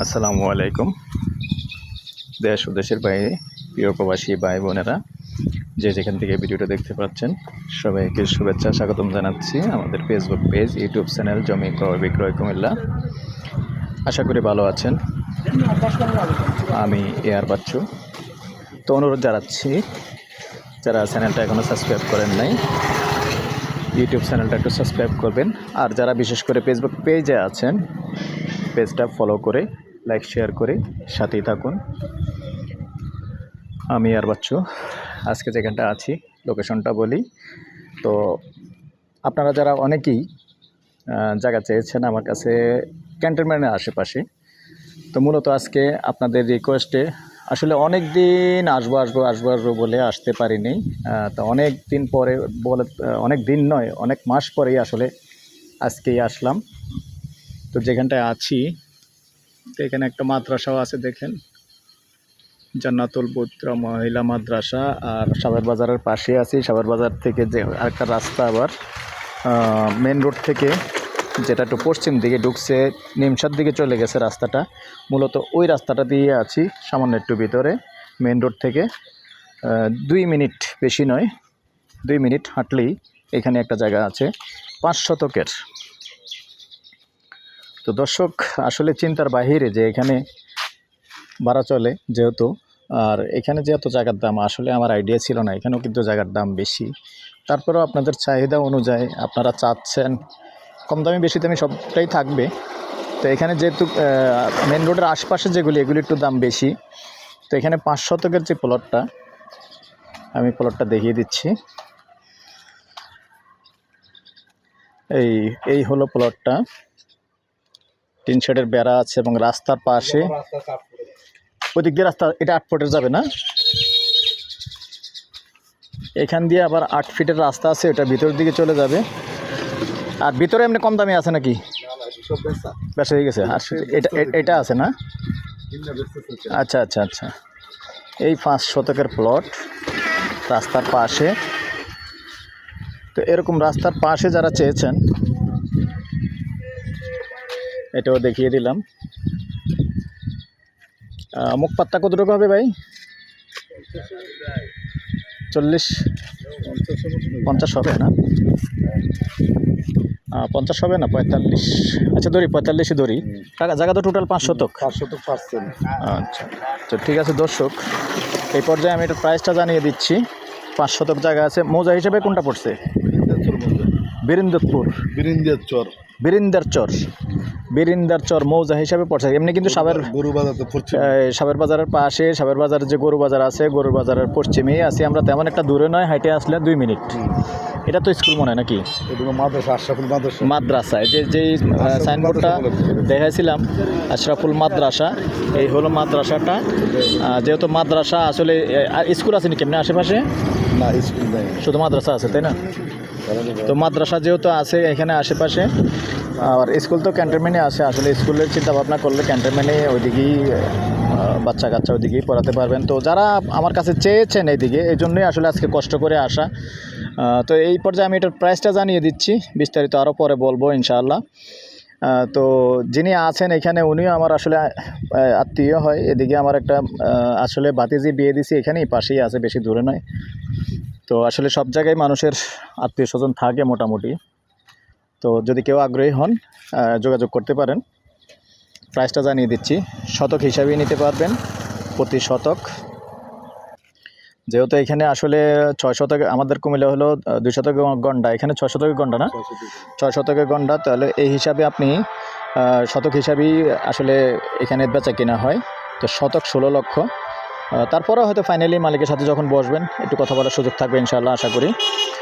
আসসালামু আলাইকুম। দেশ ও দেশের বাইরে প্রিয় প্রবাসী ভাই বোনেরা, যে যেখান থেকে ভিডিওটা দেখতে পাচ্ছেন, সবাইকে শুভেচ্ছা, স্বাগতম জানাচ্ছি আমাদের ফেসবুক পেজ ইউটিউব চ্যানেল জমি ক্রয়, বিক্রয়, কুমিল্লা। আশা করি ভালো আছেন। আমি এয়ার বাচ্চু। তো অনুরোধ জানাচ্ছি, যারা চ্যানেলটা এখনও সাবস্ক্রাইব করেন নাই ইউটিউব চ্যানেলটা একটু সাবস্ক্রাইব করবেন। আর যারা বিশেষ করে ফেসবুক পেজে আছেন পেজটা ফলো করে লাইক শেয়ার করে সাথেই থাকুন। আমি আর বাচ্চু আজকে যেখানটা আছি লোকেশনটা বলি। তো আপনারা যারা অনেকেই জায়গা চেয়েছেন আমার কাছে ক্যান্টনমেন্টের আশেপাশে, তো মূলত আজকে আপনাদের রিকোয়েস্টে আসলে অনেক দিন আসব আসব আসব আসব বলে আসতে পারিনি। তো অনেক দিন পরে বলে, অনেক দিন নয়, অনেক মাস পরেই আসলে আজকেই আসলাম। তো যেখানটায় আছি, তো এখানে একটা মাদ্রাসাও আছে, দেখেন। জান্নাতুল পুত্র মহিলা মাদ্রাসা, আর সাবের বাজারের পাশে আছি। সাবের বাজার থেকে যে আরেকটা রাস্তা আবার মেন রোড থেকে যেটা একটু পশ্চিম দিকে ঢুকছে, নিমসার দিকে চলে গেছে রাস্তাটা। মূলত ওই রাস্তাটা দিয়ে আছি, সামান্য একটু ভিতরে মেন রোড থেকে। দুই মিনিট বেশি নয়, দুই মিনিট হাঁটলেই এখানে একটা জায়গা আছে, পাঁচ শতকের। তো দর্শক, আসলে চিন্তার বাহিরে যে এখানে ভাড়া চলে যেহেতু, আর এখানে যে এত জায়গার দাম, আসলে আমার আইডিয়া ছিল না, এখানেও কিন্তু জায়গার দাম বেশি। তারপরেও আপনাদের চাহিদা অনুযায়ী আপনারা চাচ্ছেন, কম দামি বেশি দামি সবটাই থাকবে। তো এখানে যেহেতু মেন রোডের আশপাশে যেগুলি, এগুলি একটু দাম বেশি। তো এখানে পাঁচ শতকের যে প্লটটা আমি প্লটটা দেখিয়ে দিচ্ছি। এই এই হলো প্লটটা টিন শেডের বেড়া আছে এবং রাস্তার পাশে ওই দিক দিয়ে রাস্তা এটা আট ফুটের যাবে না? এখান দিয়ে আবার আট ফিটের রাস্তা আছে এটা ভিতরের দিকে চলে যাবে। আর ভিতরে এমনি কম দামে আছে নাকি? বেশি হয়ে গেছে। আর এটা এটা আছে না? আচ্ছা আচ্ছা আচ্ছা। এই পাঁচ শতকের প্লট রাস্তার পাশে। তো এরকম রাস্তার পাশে যারা চেয়েছেন এটাও দেখিয়ে দিলাম। মুখ পাত্তা কতটুকু হবে ভাই? চল্লিশ পঞ্চাশ হবে না? পঞ্চাশ হবে না? পঁয়তাল্লিশ। আচ্ছা ধরি পঁয়তাল্লিশই ধরি। টাকা জায়গা তো টোটাল পাঁচ শতক। পাঁচ শতক পার্সেন্ট আচ্ছা তো ঠিক আছে দর্শক এই পর্যায়ে আমি একটু প্রাইসটা জানিয়ে দিচ্ছি। পাঁচ শতক জায়গা আছে। মৌজা হিসেবে কোনটা পড়ছে? বীরেন্দ্রপুর বীরেন্দ্রের চর বীরিন্দার চর বীরিন্দার চর মৌজা হিসাবে পড়ছে। এমনি কিন্তু সাবের গরু পড়ছে সাবের বাজারের পাশে সাবের বাজারের যে গরু বাজার আছে গরু বাজারের পশ্চিমেই আছি আমরা। তেমন একটা দূরে নয় হাইটে আসলে দুই মিনিট। এটা তো স্কুল মনে হয় নাকি? মাদ্রাসা আশরাফুল মাদ্রাসা। মাদ্রাসা এই যে যেই সাইনবোর্ডটা দেখাইছিলাম আশরাফুল মাদ্রাসা এই হলো মাদ্রাসাটা। যেহেতু মাদ্রাসা আসলে স্কুল আছে নাকি এমনি আশেপাশে? না শুধু মাদ্রাসা আছে তাই না? তো মাদ্রাসা যেহেতু আছে এখানে আশেপাশে আর স্কুল তো ক্যান্টনমেন্টে আছে আসলে স্কুলের চিন্তা ভাবনা করলে ক্যান্টনমেন্টে ওইদিকেই বাচ্চা কাচ্চা ওইদিকেই পড়াতে পারবেন। তো যারা আমার কাছে চেয়েছেন এইদিকে, এই জন্যই আসলে আজকে কষ্ট করে আসা। তো এই পর্যায়ে আমি এটার প্রাইসটা জানিয়ে দিচ্ছি, বিস্তারিত আরও পরে বলব ইনশাআল্লাহ। তো যিনি আছেন এখানে, উনিও আমার আসলে আত্মীয় হয়। এদিকে আমার একটা আসলে বাতিজি বিয়ে দিছি এখানেই, পাশেই আছে, বেশি দূরে নয়। তো আসলে সব জায়গায় মানুষের আত্মীয় স্বজন থাকে মোটামুটি। তো যদি কেউ আগ্রহী হন যোগাযোগ করতে পারেন। প্রাইসটা জানিয়ে দিচ্ছি। শতক হিসাবেই নিতে পারবেন প্রতি শতক। যেহেতু এখানে আসলে ছয় শতক আমাদের কুমিল্লা হলো দুই শতক গন্ডা। এখানে ছয় শতকের গন্ডা না? ছয় শতকের গন্ডা। তাহলে এই হিসাবে আপনি শতক হিসাবেই আসলে এখানে বেচা কেনা হয়। তো শতক ষোলো লক্ষ। তারপরে হয়তো ফাইনালি মালিকের সাথে যখন বসবেন একটু কথা বলার সুযোগ থাকবে ইনশাআল্লাহ আশা করি।